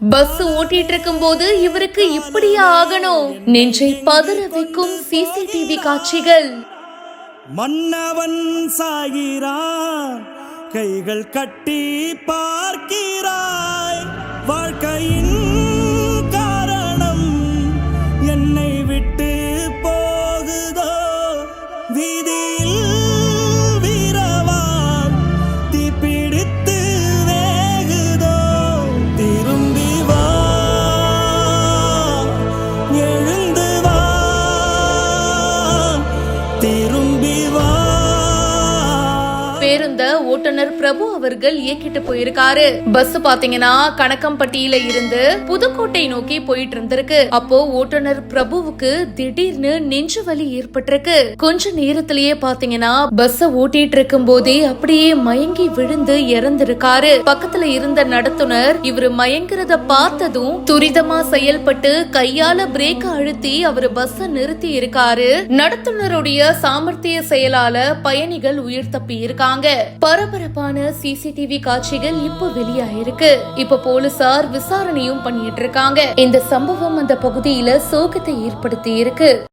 Bus ஓட்டிட்டு இருக்கும் போது இவருக்கு இப்படியா ஆகணும். நெஞ்சை பதற வைக்கும் சிசிடிவி காட்சிகள். மன்னவன் சாகிறான் கைகள் கட்டி பார்க்கிறாய். வாழ்க்கையின் காரணம் என்னை விட்டு போகுதோ? திரும்பி வா. பேருந்த ஓட்டுநர் பிரபு அவர்கள் இயக்கிட்டு போயிருக்காரு. பஸ் பாத்தீங்கன்னா கணக்கம்பட்டியில இருந்து புதுக்கோட்டை நோக்கி போயிட்டு இருந்திருக்கு. அப்போ ஓட்டுநர் பிரபுவுக்கு திடீர்னு நெஞ்சு வலி ஏற்பட்டிருக்கு. கொஞ்ச நேரத்திலேயே பாத்தீங்கன்னா பஸ் ஓட்டிட்டு இருக்கும் போதே அப்படியே மயங்கி விழுந்து இறந்திருக்காரு. பக்கத்துல இருந்த நடத்துனர் இவரு மயங்குறத பார்த்ததும் துரிதமா செயல்பட்டு கையால பிரேக் அழுத்தி அவர் பஸ் நிறுத்தி இருக்காரு. நடத்துனருடைய சாமர்த்திய செயலால பயணிகள் உயிர் தப்பி இருக்காங்க பரபரப்பான சிசிடிவி காட்சிகள் இப்போ வெளியாயிருக்கு. இப்ப போலீசார் விசாரணையும் பண்ணிட்டு இருக்காங்க. இந்த சம்பவம் அந்த பகுதியில சோகத்தை ஏற்படுத்தி இருக்கு